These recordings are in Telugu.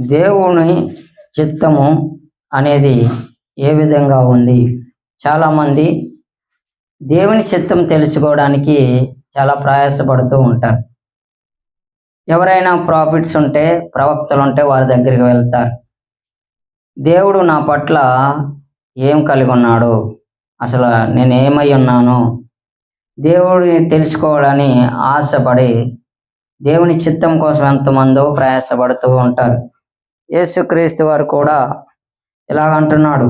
దేవుని చిత్తము అనేది ఏ విధంగా ఉంది? చాలామంది దేవుని చిత్తం తెలుసుకోవడానికి చాలా ప్రయాసపడుతూ ఉంటారు. ఎవరైనా ప్రాఫిట్స్ ఉంటే ప్రవక్తలు ఉంటే వారి దగ్గరికి వెళ్తారు. దేవుడు నా పట్ల ఏం కలిగి ఉన్నాడు? అసలు నేను ఏమై ఉన్నాను? దేవుడిని తెలుసుకోవాలని ఆశపడి దేవుని చిత్తం కోసం ఎంతమందో ప్రయాసపడుతూ ఉంటారు. యేసుక్రీస్తు వారు కూడా ఇలాగ అంటున్నాడు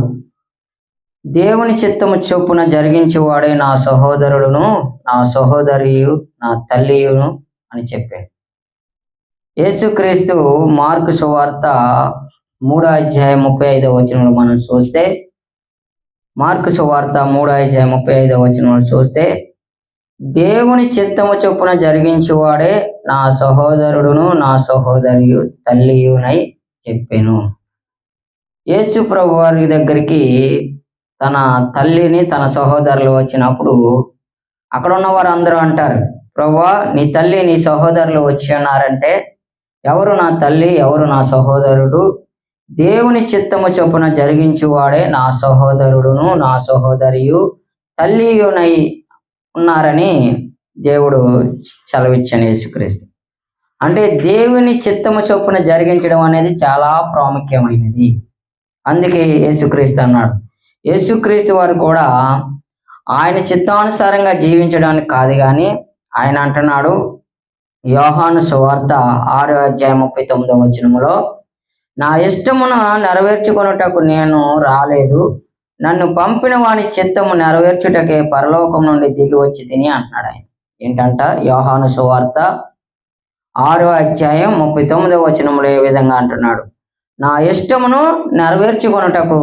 దేవుని చిత్తము చొప్పున జరిగించేవాడే నా సహోదరుడును నా సహోదరియు నా తల్లియును అని చెప్పాడు. యేసుక్రీస్తు మార్కు సువార్త మూడో అధ్యాయం ముప్పై ఐదో వచనంలో మనం చూస్తే మార్కు సువార్త మూడో అధ్యాయం ముప్పై ఐదో వచనంలో చూస్తే దేవుని చిత్తము చొప్పున జరిగించేవాడే నా సహోదరుడును నా సహోదరియు తల్లియునై చెప్పాను. యేసు ప్రభు వారి దగ్గరికి తన తల్లిని తన సహోదరులు వచ్చినప్పుడు అక్కడ ఉన్న వారు అందరూ అంటారు ప్రభా నీ తల్లి నీ సహోదరులు వచ్చి ఉన్నారంటే ఎవరు నా తల్లి ఎవరు నా సహోదరుడు? దేవుని చిత్తము చొప్పున జరిగించువాడే నా సహోదరుడును నా సహోదరియు తల్లియునై ఉన్నారని దేవుడు చలవిచ్చని యేసుక్రీస్తు. అంటే దేవుని చిత్తము చొప్పున జరిగించడం అనేది చాలా ప్రాముఖ్యమైనది. అందుకే యేసుక్రీస్తు అన్నాడు. యేసుక్రీస్తు వారు కూడా ఆయన చిత్తానుసారంగా జీవించడానికి కాదు కానీ ఆయన అంటున్నాడు యోహాను సువార్త ఆరో అధ్యాయం ముప్పై తొమ్మిదో వచనములో నా ఇష్టమును నెరవేర్చుకొనుటకు నేను రాలేదు నన్ను పంపిన వాని చిత్తము నెరవేర్చుటకే పరలోకం నుండి దిగి వచ్చి తిని అంటున్నాడు ఆయన. ఏంటంట? యోహాను సువార్త ఆరో అధ్యాయం ముప్పై తొమ్మిదవ వచనంలో ఏ విధంగా అంటున్నాడు? నా ఇష్టమును నెరవేర్చుకొనుటకు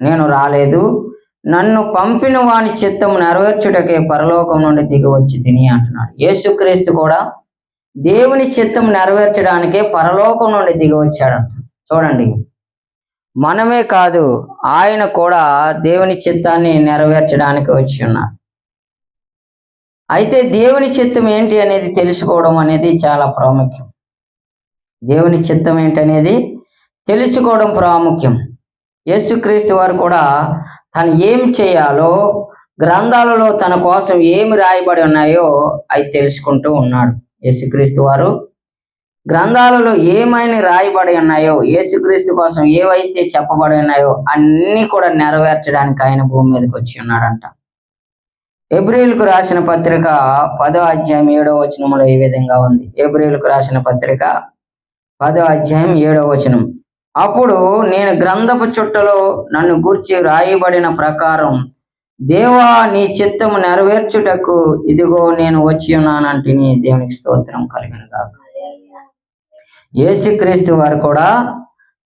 నేను రాలేదు. నన్ను పంపిన వాని చిత్తము నెరవేర్చుటకే పరలోకం నుండి దిగి వచ్చి తిని అంటున్నాడు. యేసుక్రీస్తు కూడా దేవుని చిత్తం నెరవేర్చడానికే పరలోకం నుండి దిగవచ్చాడంట చూడండి. మనమే కాదు ఆయన కూడా దేవుని చిత్తాన్ని నెరవేర్చడానికి వచ్చి ఉన్నాడు అయితే దేవుని చిత్తం ఏంటి అనేది తెలుసుకోవడం అనేది చాలా ప్రాముఖ్యం. దేవుని చిత్తం ఏంటనేది తెలుసుకోవడం ప్రాముఖ్యం. యేసుక్రీస్తు వారు కూడా తను ఏం చేయాలో గ్రంథాలలో తన కోసం ఏమి రాయబడి ఉన్నాయో అవి తెలుసుకుంటూ ఉన్నాడు యేసుక్రీస్తు వారు. గ్రంథాలలో ఏమైనా రాయబడి ఉన్నాయో యేసుక్రీస్తు కోసం ఏవైతే చెప్పబడి ఉన్నాయో అన్నీ కూడా నెరవేర్చడానికి ఆయన భూమి మీదకి వచ్చి ఉన్నాడంట. ఎబ్రిల్కు రాసిన పత్రిక పదో అధ్యాయం ఏడో వచనంలో ఈ విధంగా ఉంది. ఎబ్రిల్కు రాసిన పత్రిక పదో అధ్యాయం ఏడో వచనం. అప్పుడు నేను గ్రంథపు చుట్టలో నన్ను గూర్చి రాయబడిన ప్రకారం దేవా నీ చిత్తము నెరవేర్చుటకు ఇదిగో నేను వచ్చి ఉన్నానంటే దేవునికి స్తోత్రం కలిగిన కాక యేసుక్రీస్తు వారు కూడా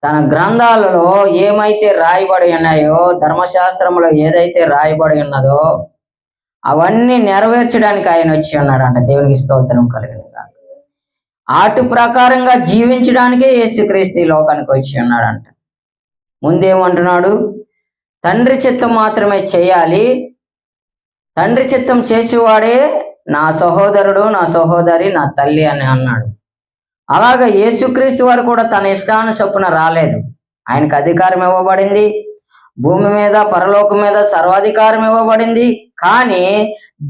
తన గ్రంథాలలో ఏమైతే రాయబడి ఉన్నాయో ధర్మశాస్త్రంలో ఏదైతే రాయబడి ఉన్నదో అవన్నీ నెరవేర్చడానికి ఆయన వచ్చి ఉన్నాడంట దేవునికి స్తోత్రం కలిగిన కాక ఆటు ప్రకారంగా జీవించడానికే యేసుక్రీస్తు ఈ లోకానికి వచ్చి ఉన్నాడంట. ముందేమంటున్నాడు? తండ్రి చిత్తం మాత్రమే చేయాలి. తండ్రి చిత్తం చేసేవాడే నా సహోదరుడు నా సహోదరి నా తల్లి అని అన్నాడు. అలాగ యేసుక్రీస్తు వారు కూడా తన ఇష్టాను చొప్పున రాలేదు. ఆయనకు అధికారం ఇవ్వబడింది. భూమి మీద పరలోకం మీద సర్వాధికారం ఇవ్వబడింది. కానీ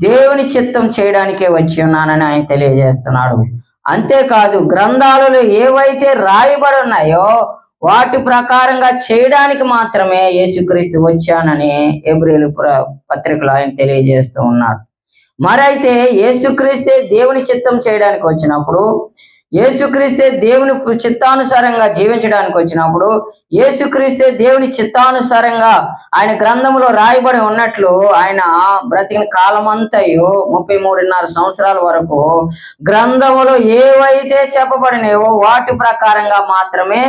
దేవుని చిత్తం చేయడానికే వచ్చి ఉన్నానని ఆయన తెలియజేస్తున్నాడు. అంతేకాదు గ్రంథాలలో ఏవైతే రాయబడి ఉన్నాయో వాటి ప్రకారంగా చేయడానికి మాత్రమే యేసుక్రీస్తు వచ్చానని ఎబ్రిల్ పత్రికలో ఆయన తెలియజేస్తూ ఉన్నాడు. మరైతే యేసుక్రీస్తే దేవుని చిత్తం చేయడానికి వచ్చినప్పుడు యేసుక్రీస్తే దేవుని చిత్తానుసారంగా జీవించడానికి వచ్చినప్పుడు యేసుక్రీస్తే దేవుని చిత్తానుసారంగా ఆయన గ్రంథంలో రాయబడి ఉన్నట్లు ఆయన బ్రతికిన కాలమంతయు ముప్పై మూడున్నర సంవత్సరాల వరకు గ్రంథములో ఏవైతే చెప్పబడినవో వాటి ప్రకారంగా మాత్రమే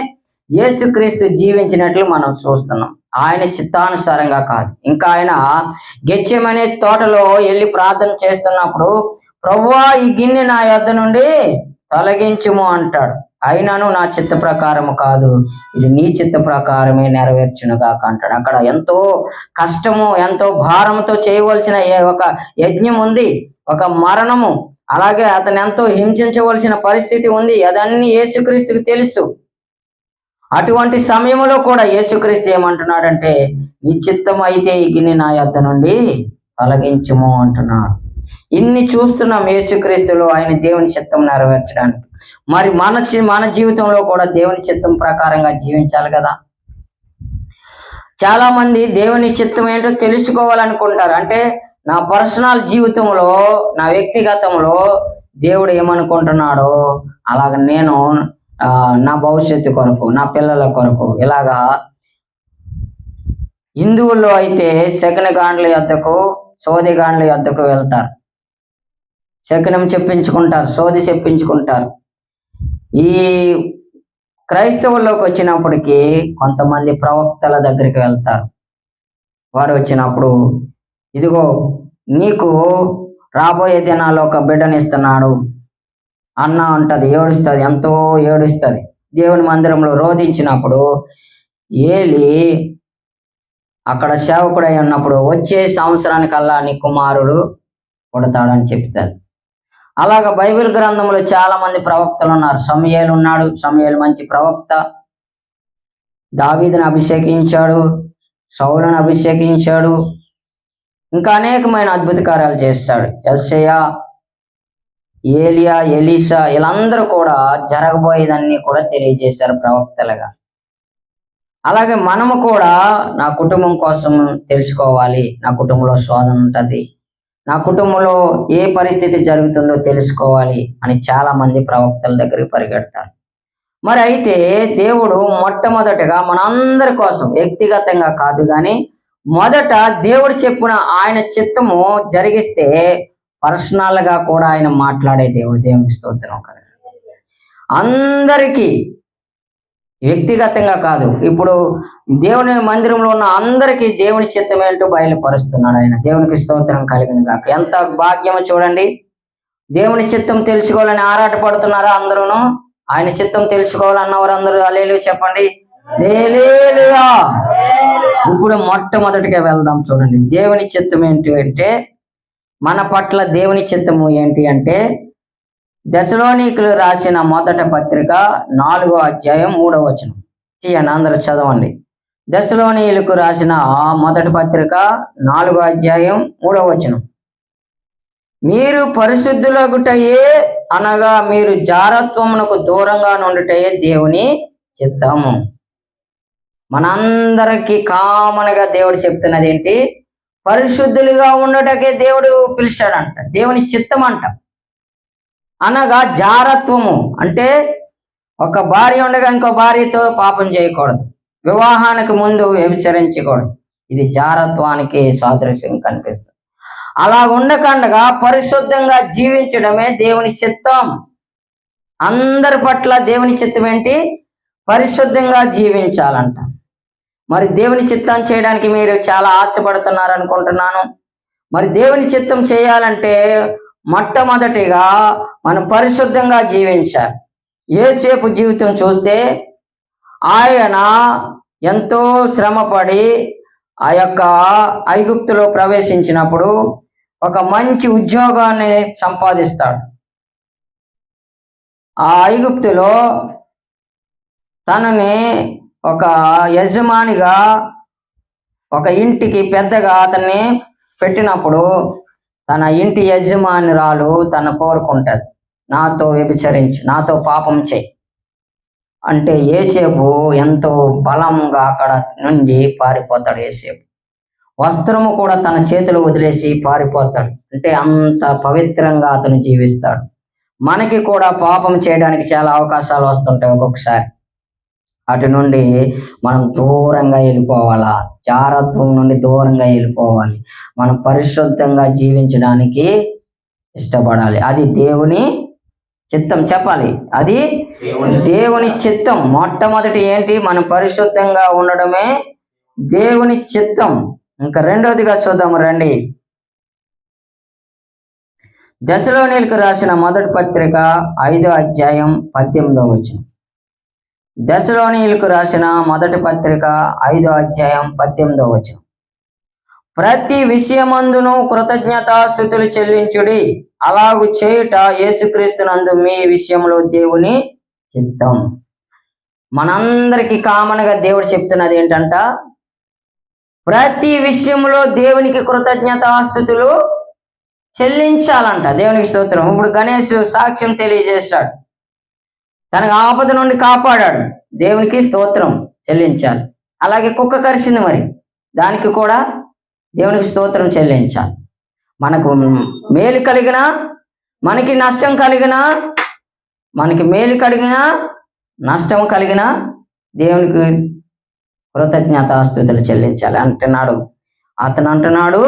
యేసుక్రీస్తు జీవించినట్లు మనం చూస్తున్నాం. ఆయన చిత్తానుసారంగా కాదు. ఇంకా ఆయన గెచ్చమనే తోటలో వెళ్ళి ప్రార్థన చేస్తున్నప్పుడు ప్రభువా ఈ గిన్నె నా యొద్ద నుండి తొలగించుము అంటాడు. అయినను నా చిత్త ప్రకారము కాదు ఇది నీ చిత్త ప్రకారమే నెరవేర్చునుగాక అంటాడు. అక్కడ ఎంతో కష్టము ఎంతో భారంతో చేయవలసిన ఏ- ఒక యజ్ఞం ఉంది ఒక మరణము అలాగే అతను ఎంతో హింసించవలసిన పరిస్థితి ఉంది అదన్నీ యేసుక్రీస్తుకి తెలుసు. అటువంటి సమయంలో కూడా యేసుక్రీస్తు ఏమంటున్నాడంటే నీ చిత్తం అయితే ఈ గిన్నె నా యొద్ద నుండి తొలగించుము అంటున్నాడు. ఇన్ని చూస్తున్నాం యేసుక్రీస్తులో ఆయన దేవుని చిత్తం నెరవేర్చడానికి. మరి మన చి- మన జీవితంలో కూడా దేవుని చిత్తం ప్రకారంగా జీవించాలి కదా? చాలా మంది దేవుని చిత్తం ఏంటో తెలుసుకోవాలనుకుంటారు. అంటే నా పర్సనల్ జీవితంలో నా వ్యక్తిగతంలో దేవుడు ఏమనుకుంటున్నాడో అలాగ నేను ఆ, నా భవిష్యత్తు కొరకు నా పిల్లల కొరకు ఇలాగా హిందువుల్లో అయితే శకునగాండ్ల యొద్దకు సోదిగాండ్ల యొద్దకు వెళ్తారు. శకునం చెప్పించుకుంటారు సోది చెప్పించుకుంటారు. ఈ క్రైస్తవుల్లోకి వచ్చినప్పటికీ కొంతమంది ప్రవక్తల దగ్గరికి వెళ్తారు. వారు వచ్చినప్పుడు ఇదిగో నీకు రాబోయే దినాల్లో ఒక బిడ్డనిస్తున్నాడు. అన్న ఉంటుంది ఏడుస్తుంది ఎంతో ఏడుస్తుంది. దేవుని మందిరంలో రోధించినప్పుడు ఏలి అక్కడ సేవకుడై ఉన్నప్పుడు వచ్చే సంవత్సరానికల్లా నీ కుమారుడు పుడతాడని చెప్తారు అలాగ బైబిల్ గ్రంథంలో చాలా మంది ప్రవక్తలు ఉన్నారు. సమయలు ఉన్నాడు. సమయలు మంచి ప్రవక్త. దావీదుని అభిషేకించాడు. సౌలను అభిషేకించాడు. ఇంకా అనేకమైన అద్భుత కార్యాలు చేస్తాడు. ఎస్సయ్య ఏలియా ఎలీసా వీళ్ళందరూ కూడా జరగబోయేదన్నీ కూడా తెలియజేశారు ప్రవక్తలుగా. అలాగే మనము కూడా నా కుటుంబం కోసం తెలుసుకోవాలి. నా కుటుంబంలో శోధన ఉంటుంది. నా కుటుంబంలో ఏ పరిస్థితి జరుగుతుందో తెలుసుకోవాలి అని చాలా మంది ప్రవక్తల దగ్గరికి పరిగెడతారు. మరి అయితే దేవుడు మొట్టమొదటగా మనందరి కోసం వ్యక్తిగతంగా కాదు కానీ మొదట దేవుడు చెప్పిన ఆయన చిత్తము జరిగిస్తే పర్సనల్గా కూడా ఆయన మాట్లాడే దేవుడు దేవుని స్తోత్రం కదా అందరికీ వ్యక్తిగతంగా కాదు. ఇప్పుడు దేవుని మందిరంలో ఉన్న అందరికీ దేవుని చిత్తం ఏంటో బయలుపరుస్తున్నాడు ఆయన. దేవునికి స్తోత్రం కలిగిన కాక ఎంత భాగ్యమో చూడండి. దేవుని చిత్తం తెలుసుకోవాలని ఆరాట పడుతున్నారా అందరూను? ఆయన చిత్తం తెలుసుకోవాలన్నవారు అందరూ అలేలు చెప్పండి ఇప్పుడు మొట్టమొదటిగా వెళ్దాం చూడండి. దేవుని చిత్తం ఏంటి అంటే మన పట్ల దేవుని చిత్తము ఏంటి అంటే దశలోనికులు రాసిన మొదట పత్రిక నాలుగో అధ్యాయం మూడో వచనం. తీయండి అందరూ చదవండి. దశలోనియులకు రాసిన ఆ మొదటి పత్రిక నాలుగో అధ్యాయం మూడో వచనం. మీరు పరిశుద్ధులగుటయే అనగా మీరు జారత్వమునకు దూరంగా నుండుటయే దేవుని చిత్తము. మనందరికీ కామన్గా దేవుడు చెప్తున్నది ఏంటి పరిశుద్ధులుగా ఉండటకే దేవుడు పిలిచాడంట. దేవుని చిత్తం అంట అనగా జారత్వము. అంటే ఒక భార్య ఉండగా ఇంకో భార్యతో పాపం చేయకూడదు. వివాహానికి ముందు వ్యభిచరించకూడదు. ఇది జారత్వానికి సాదృశ్యం కనిపిస్తుంది. అలా ఉండకుండగా పరిశుద్ధంగా జీవించడమే దేవుని చిత్తం. అందరి పట్ల దేవుని చిత్తం ఏంటి? పరిశుద్ధంగా జీవించాలంట. మరి దేవుని చిత్తం చేయడానికి మీరు చాలా ఆశపడుతున్నారు అనుకుంటున్నాను. మరి దేవుని చిత్తం చేయాలంటే మొట్టమొదటిగా మనం పరిశుద్ధంగా జీవించాలి. ఏసేపు జీవితం చూస్తే ఆయన ఎంతో శ్రమపడి ఆ యొక్క ఐగుప్తులో ప్రవేశించినప్పుడు ఒక మంచి ఉద్యోగాన్ని సంపాదిస్తాడు. ఆ ఐగుప్తులో తనని ఒక యజమానిగా ఒక ఇంటికి పెద్దగా అతన్ని పెట్టినప్పుడు తన ఇంటి యజమానురాలు తన కోరుకుంటారు నాతో వ్యభిచరించు నాతో పాపం చేయి. అంటే ఏసేపు ఎంతో బలంగా అక్కడ నుండి పారిపోతాడు ఏసేపు. వస్త్రము కూడా తన చేతులు వదిలేసి పారిపోతాడు. అంటే అంత పవిత్రంగా అతను జీవిస్తాడు. మనకి కూడా పాపం చేయడానికి చాలా అవకాశాలు వస్తుంటాయి ఒక్కొక్కసారి. అటు నుండి మనం దూరంగా వెళ్ళిపోవాలా? జారత్వం నుండి దూరంగా వెళ్ళిపోవాలి. మనం పరిశుద్ధంగా జీవించడానికి ఇష్టపడాలి. అది దేవుని చిత్తం చెప్పాలి. అది దేవుని చిత్తం. మొట్టమొదటి ఏంటి? మనం పరిశుద్ధంగా ఉండడమే దేవుని చిత్తం. ఇంకా రెండవదిగా చూద్దాము రండి. దశలోనిలకు రాసిన మొదటి పత్రిక ఐదో అధ్యాయం పద్దెనిమిదో వచనం. దశలోనిలకు రాసిన మొదటి పత్రిక ఐదో అధ్యాయం పద్దెనిమిదో వచనం. ప్రతి విషయమందును కృతజ్ఞతాస్థుతులు చెల్లించుడి. అలాగు చేయుట యేసుక్రీస్తునందు మీ విషయంలో దేవుని చిత్తం. మనందరికీ కామన్గా దేవుడు చెప్తున్నది ఏంటంట ప్రతి విషయంలో దేవునికి కృతజ్ఞతాస్థుతులు చెల్లించాలంట. దేవునికి స్తోత్రం. ఇప్పుడు గణేష్ సాక్ష్యం తెలియజేశాడు తనకు ఆపద నుండి కాపాడాడు. దేవునికి స్తోత్రం చెల్లించాలి. అలాగే కుక్క కరిచింది మరి. దానికి కూడా దేవునికి స్తోత్రం చెల్లించాలి. మనకు మేలు కలిగిన మనకి నష్టం కలిగిన మనకి మేలు కలిగిన నష్టం కలిగిన దేవునికి కృతజ్ఞతాస్థుతులు చెల్లించాలి. అంటున్నాడు. అతను అంటున్నాడు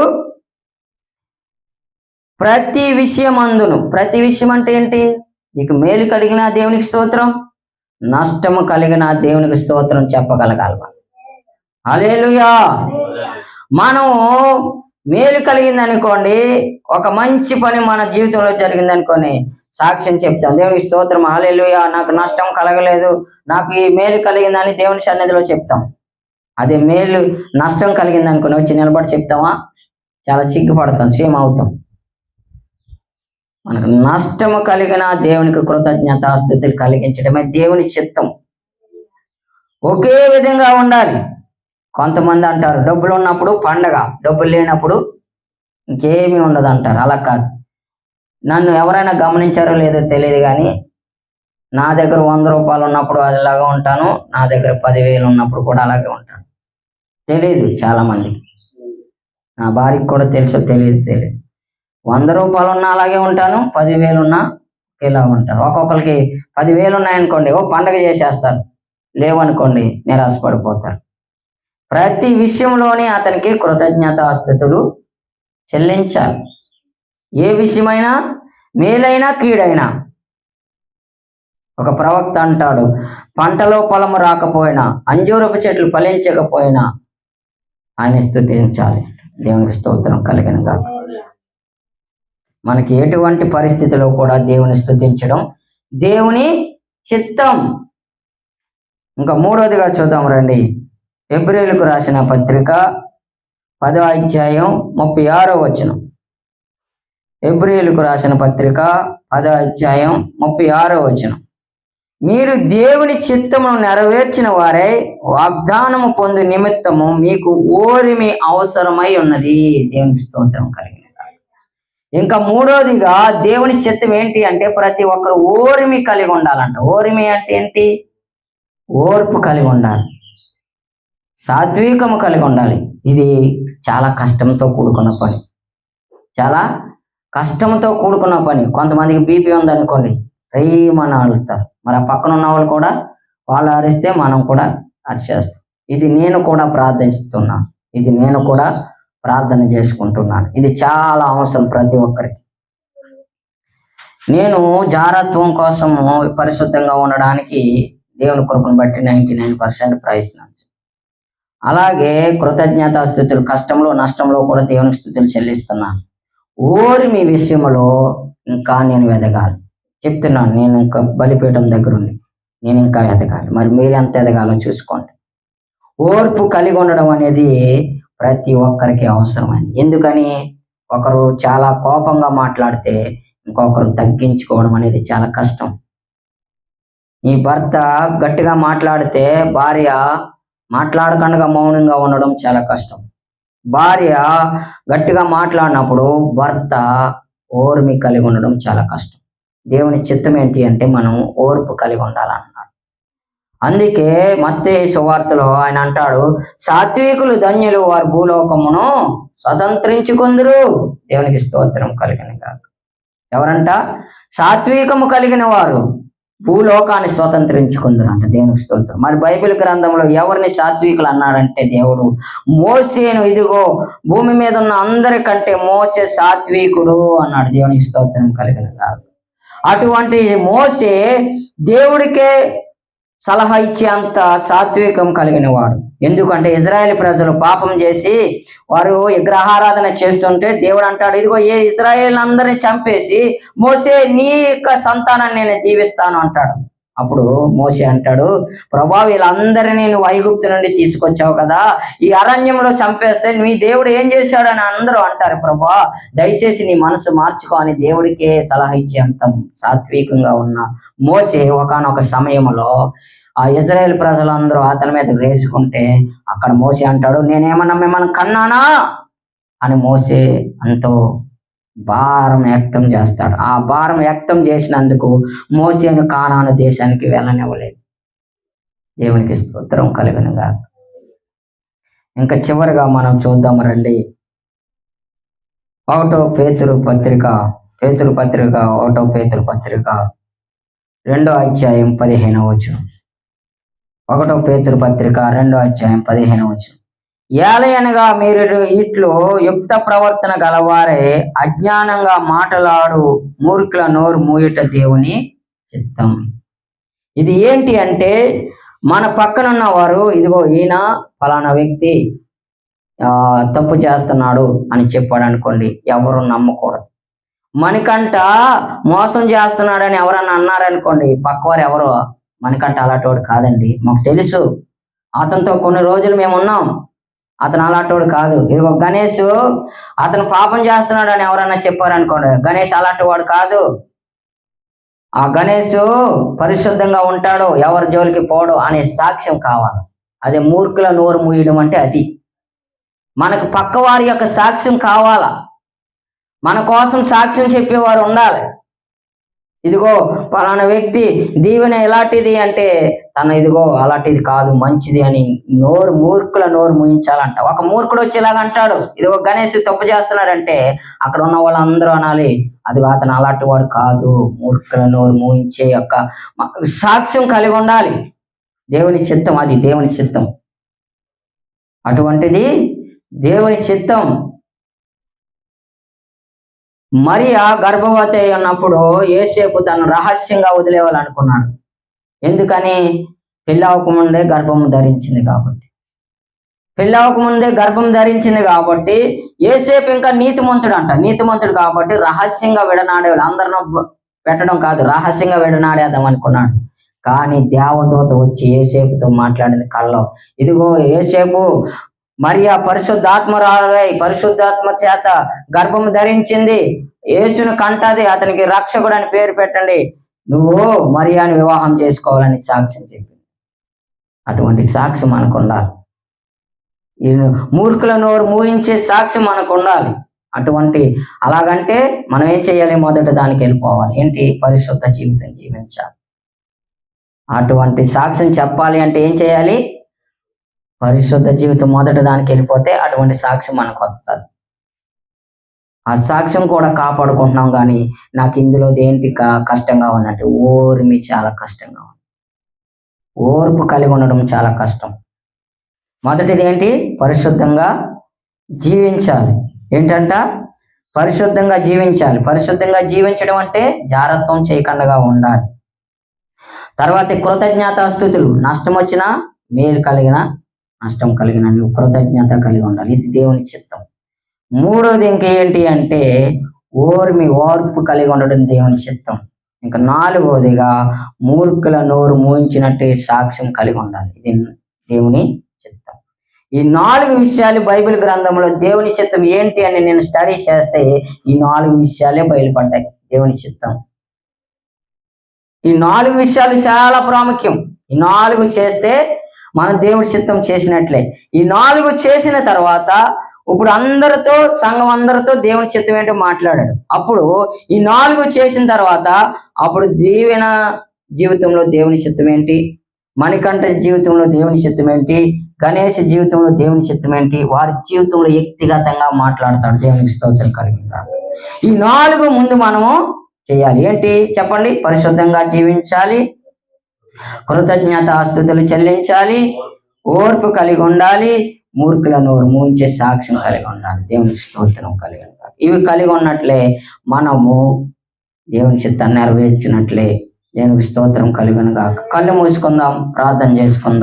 ప్రతి విషయం అందును ప్రతి విషయం అంటే ఏంటి? నీకు మేలు కలిగిన దేవునికి స్తోత్రం నష్టము కలిగిన దేవునికి స్తోత్రం చెప్పగలగాలి అలేలుయా మనము మేలు కలిగింది అనుకోండి ఒక మంచి పని మన జీవితంలో జరిగింది అనుకోని సాక్ష్యం చెప్తాం. దేవునికి స్తోత్రం అలేలుయా నాకు నష్టం కలగలేదు నాకు ఈ మేలు కలిగిందని దేవుని సన్నిధిలో చెప్తాం. అదే మేలు నష్టం కలిగింది అనుకుని వచ్చి నిలబడి చెప్తామా చాలా సిగ్గుపడతాం సేమ్ అవుతాం. మనకు నష్టము కలిగిన దేవునికి కృతజ్ఞతాస్థుతులు కలిగించడమే దేవుని చిత్తం. ఒకే విధంగా ఉండాలి. కొంతమంది అంటారు డబ్బులు ఉన్నప్పుడు పండగ డబ్బులు లేనప్పుడు ఇంకేమీ ఉండదు అంటారు. అలా కాదు. నన్ను ఎవరైనా గమనించారో లేదో తెలియదు కానీ నా దగ్గర వంద రూపాయలు ఉన్నప్పుడు అలాగే ఉంటాను. నా దగ్గర పదివేలు ఉన్నప్పుడు కూడా అలాగే ఉంటాను. తెలియదు చాలా మందికి నా భార్యకి కూడా తెలుసో తెలియదు తెలియదు. వంద రూపాయలు ఉన్నా అలాగే ఉంటాను పదివేలు ఉన్నా ఇలా ఉంటాను. ఒక్కొక్కరికి పదివేలు ఉన్నాయనుకోండి ఓ పండగ చేసేస్తారు. లేవనుకోండి నిరాశపడిపోతారు. ప్రతి విషయంలోని అతనికి కృతజ్ఞతాస్థుతులు చెల్లించాలి. ఏ విషయమైనా మేలైనా కీడైనా. ఒక ప్రవక్త అంటాడు పంటలో పొలము రాకపోయినా అంజూరపు చెట్లు ఫలించకపోయినా ఆయన స్థుతించాలి. దేవునికి స్తోత్రం కలిగిన గాక. మనకి ఎటువంటి పరిస్థితిలో కూడా దేవుని స్థుతించడం? దేవుని చిత్తం. ఇంకా మూడవదిగా చూద్దాం రండి. ఎబ్రిల్కు రాసిన పత్రిక పదో అధ్యాయం ముప్పై ఆరో వచనం. ఎబ్రిల్కు రాసిన పత్రిక పదో అధ్యాయం ముప్పై ఆరో వచనం. మీరు దేవుని చిత్తమును నెరవేర్చిన వారై వాగ్దానము పొందు నిమిత్తము మీకు ఓరిమి అవసరమై ఉన్నది. దేవుని స్తోత్రం కలిగిన ఇంకా మూడోదిగా దేవుని చిత్తం ఏంటి అంటే ప్రతి ఒక్కరు ఓరిమి కలిగి ఉండాలంట. ఓరిమి అంటే ఏంటి? ఓర్పు కలిగి ఉండాలి. సాత్వికము కలిగి ఉండాలి. ఇది చాలా కష్టంతో కూడుకున్న పని. చాలా కష్టంతో కూడుకున్న పని. కొంతమందికి బీపీ ఉందనుకోండి రేమని అడుగుతారు మరి ఆ పక్కన ఉన్న వాళ్ళు కూడా వాళ్ళు అరిస్తే మనం కూడా అరిచేస్తాం. ఇది నేను కూడా ప్రార్థిస్తున్నాను. ఇది నేను కూడా ప్రార్థన చేసుకుంటున్నాను. ఇది చాలా అవసరం ప్రతి ఒక్కరికి. నేను జారత్వం కోసము పరిశుద్ధంగా ఉండడానికి దేవుని కృపను బట్టి నైంటీ నైన్ పర్సెంట్ ప్రయత్నం అలాగే కృతజ్ఞతా స్థుతులు కష్టంలో నష్టంలో కూడా దేవునికి స్థుతులు చెల్లిస్తున్నాను. ఓరి మీ విషయంలో ఇంకా నేను ఎదగాలి. చెప్తున్నాను నేను ఇంకా బలిపీఠం దగ్గర ఉండి నేను ఇంకా ఎదగాలి. మరి మీరు ఎంత ఎదగాలో చూసుకోండి. ఓర్పు కలిగి ఉండడం అనేది ప్రతి ఒక్కరికి అవసరమైంది. ఎందుకని? ఒకరు చాలా కోపంగా మాట్లాడితే ఇంకొకరు తగ్గించుకోవడం అనేది చాలా కష్టం. ఈ భర్త గట్టిగా మాట్లాడితే భార్య మాట్లాడకుండా మౌనంగా ఉండడం చాలా కష్టం. భార్య గట్టిగా మాట్లాడినప్పుడు భర్త ఓర్మి కలిగి ఉండడం చాలా కష్టం. దేవుని చిత్తం ఏంటి అంటే మనం ఓర్పు కలిగి ఉండాలన్నారు అందుకే మత్తే సువార్తలో ఆయన అంటాడు సాత్వికులు ధన్యులు వారి భూలోకమును స్వతంత్రించుకుందరు. దేవునికి స్తోత్రం కలిగిన కాక ఎవరంట? సాత్వికము కలిగిన వారు భూలోకాన్ని స్వతంత్రించుకుందరు అంట దేవునికి స్తోత్రం. మరి బైబిల్ గ్రంథంలో ఎవరిని సాత్వికులు అన్నాడంటే దేవుడు? మోసేను ఇదిగో భూమి మీద ఉన్న అందరికంటే మోసే సాత్వికుడు అన్నాడు దేవునికి స్తోత్రం కలిగిన కాదు అటువంటి మోసే దేవుడికే సలహా ఇచ్చే అంత సాత్వికం కలిగిన వాడు ఎందుకంటే ఇజ్రాయేల్ ప్రజలు పాపం చేసి వారు విగ్రహారాధన చేస్తుంటే దేవుడు అంటాడు ఇదిగో ఏ ఇజ్రాయేల్ అందరిని చంపేసి మోసే నీ యొక్క సంతానాన్ని నేను దీవిస్తాను అంటాడు. అప్పుడు మోసే అంటాడు ప్రభా వీళ్ళందరినీ నువ్వు ఐగుప్తు నుండి తీసుకొచ్చావు కదా ఈ అరణ్యంలో చంపేస్తే నీ దేవుడు ఏం చేశాడని అందరూ అంటారు ప్రభా. దయచేసి నీ మనసు మార్చుకో అని దేవుడికే సలహా ఇచ్చి అంత సాత్వికంగా ఉన్న మోసే ఒకానొక సమయంలో ఆ ఇజ్రాయెల్ ప్రజలందరూ అతని మీద వేసుకుంటే అక్కడ మోసే అంటాడు నేనేమన్నా మిమ్మల్ని కన్నానా? అని మోసే అంతో భారం వ్యక్తం చేస్తాడు. ఆ భారం వ్యక్తం చేసినందుకు మోసేను కానాను దేశానికి వెళ్ళనివ్వలేదు. దేవునికి స్తోత్రం కలుగునుగా ఇంకా చివరిగా మనం చూద్దాం రండి. ఒకటో పేతురు పత్రిక పేతురు పత్రిక ఒకటో పేతురు పత్రిక రెండో అధ్యాయం పదిహేను వచ్చు ఒకటో పేతురు పత్రిక రెండో అధ్యాయం పదిహేను వచ్చు ఏలయనగా మీరు ఇట్లు యుక్త ప్రవర్తన గలవారే అజ్ఞానంగా మాటలాడు మూర్ఖుల నోరు మూయట దేవుని చిత్తం. ఇది ఏంటి అంటే మన పక్కనున్న వారు ఇదిగో ఈయన ఫలానా వ్యక్తి ఆ, తప్పు చేస్తున్నాడు అని చెప్పాడు అనుకోండి ఎవరు నమ్మకూడదు. మనకంట మోసం చేస్తున్నాడని ఎవరన్నా అన్నారనుకోండి పక్కవారు ఎవరు మనకంట అలాంటివాడు కాదండి. మాకు తెలుసు అతనితో కొన్ని రోజులు మేము ఉన్నాం అతను అలాంటివాడు కాదు. ఇదిగో గణేష్ అతను పాపం చేస్తున్నాడు అని ఎవరన్నా చెప్పారనుకోండి. గణేష్ అలాంటి వాడు కాదు. ఆ గణేష్ పరిశుద్ధంగా ఉంటాడు ఎవరి జోలికి పోడు అనే సాక్ష్యం కావాలి. అదే మూర్ఖుల నోరు మూయడం అంటే అది. మనకు పక్కవారి యొక్క సాక్ష్యం కావాలా? మన కోసం సాక్ష్యం చెప్పేవారు ఉండాలి. ఇదిగో పలానా వ్యక్తి దీవెన ఎలాంటిది అంటే తన ఇదిగో అలాంటిది కాదు మంచిది అని నోరు మూర్ఖుల నోరు ముయించాలంట. ఒక మూర్ఖుడు వచ్చేలాగా అంటాడు. ఇదిగో గణేష్ తప్పు చేస్తున్నాడంటే అక్కడ ఉన్న వాళ్ళందరూ అనాలి. అదిగో అతను అలాంటి వాడు కాదు. మూర్ఖుల నోరు మూయించే యొక్క సాక్ష్యం కలిగి ఉండాలి. దేవుని చిత్తం అది దేవుని చిత్తం. అటువంటిది దేవుని చిత్తం. మరియా గర్భవతి అయి ఉన్నప్పుడు ఏసేపు తను రహస్యంగా వదిలేవాలనుకున్నాడు. ఎందుకని? పెళ్ళవక ముందే గర్భం ధరించింది కాబట్టి. పెళ్ళవక ముందే గర్భం ధరించింది కాబట్టి ఏసేపు ఇంకా నీతిమంతుడు అంట నీతిమంతుడు కాబట్టి రహస్యంగా విడనాడే అందరిని పెట్టడం కాదు రహస్యంగా విడనాడేద్దాం అనుకున్నాడు. కానీ దేవదూత వచ్చి ఏసేపుతో మాట్లాడింది కళ్ళలో. ఇదిగో ఏసేపు మరియా పరిశుద్ధాత్మరాలై పరిశుద్ధాత్మ చేత గర్భం ధరించింది. యేసును కంటది అతనికి రక్షకుడు అని పేరు పెట్టండి. నువ్వు మరియాని వివాహం చేసుకోవాలని సాక్ష్యం చెప్పింది. అటువంటి సాక్ష్యం మనకు ఉండాలి మూర్ఖుల నోరు మూయించే సాక్ష్యం మనకు ఉండాలి అటువంటి అలాగంటే మనం ఏం చేయాలి? మొదట దానికి వెళ్ళిపోవాలి. ఏంటి? పరిశుద్ధ జీవితం జీవించాలి. అటువంటి సాక్ష్యం చెప్పాలి అంటే ఏం చేయాలి? పరిశుద్ధ జీవితం మొదట దానికి వెళ్ళిపోతే అటువంటి సాక్ష్యం మనకు వస్తుంది. ఆ సాక్ష్యం కూడా కాపాడుకుంటున్నాం కానీ నాకు ఇందులో దేంటి కష్టంగా ఉందంటే ఓర్మి చాలా కష్టంగా ఉంది. ఓర్పు కలిగి ఉండడం చాలా కష్టం. మొదటిది ఏంటి? పరిశుద్ధంగా జీవించాలి. ఏంటంట? పరిశుద్ధంగా జీవించాలి. పరిశుద్ధంగా జీవించడం అంటే జారత్వం చేయకుండా ఉండాలి. తర్వాత కృతజ్ఞతాస్థుతులు. నష్టం వచ్చినా మేలు కలిగిన నష్టం కలిగిన నువ్వు కృతజ్ఞత కలిగి ఉండాలి. ఇది దేవుని చిత్తం. మూడోది ఇంకేంటి అంటే ఓర్మి ఓర్పు కలిగి ఉండడం దేవుని చిత్తం. ఇంకా నాలుగోదిగా మూర్ఖుల నోరు మూయించినట్టు సాక్ష్యం కలిగి ఉండాలి. ఇది దేవుని చిత్తం. ఈ నాలుగు విషయాలు బైబిల్ గ్రంథంలో దేవుని చిత్తం ఏంటి అని నేను స్టడీ చేస్తే ఈ నాలుగు విషయాలే బయలుపడ్డాయి. దేవుని చిత్తం. ఈ నాలుగు విషయాలు చాలా ప్రాముఖ్యం. ఈ నాలుగు చేస్తే మనం దేవుడి చిత్తం చేసినట్లే. ఈ నాలుగు చేసిన తర్వాత ఇప్పుడు అందరితో సంఘం అందరితో దేవుని చిత్తం ఏంటో మాట్లాడాడు. అప్పుడు ఈ నాలుగు చేసిన తర్వాత అప్పుడు దీవెన జీవితంలో దేవుని చిత్తం ఏంటి? మణికంఠ జీవితంలో దేవుని చిత్తం ఏంటి? గణేష్ జీవితంలో దేవుని చిత్తం ఏంటి? వారి జీవితంలో వ్యక్తిగతంగా మాట్లాడతాడు. దేవునికి స్తోత్రం కలిగిందా ఈ నాలుగు ముందు మనము చేయాలి. ఏంటి? చెప్పండి. పరిశుద్ధంగా జీవించాలి. కృతజ్ఞత ఆస్తుతులు చెల్లించాలి. ఓర్పు కలిగి ఉండాలి. మూర్ఖుల నోరు మూయించే సాక్ష్యం కలిగి ఉండాలి. దేవునికి స్తోత్రం కలిగి ఉండాలి. ఇవి కలిగి ఉన్నట్లే మనము దేవుని చిత్తాన్ని నెరవేర్చినట్లే దేవునికి స్తోత్రం కలిగిన కళ్ళు మూసుకుందాం ప్రార్థన చేసుకుందాం.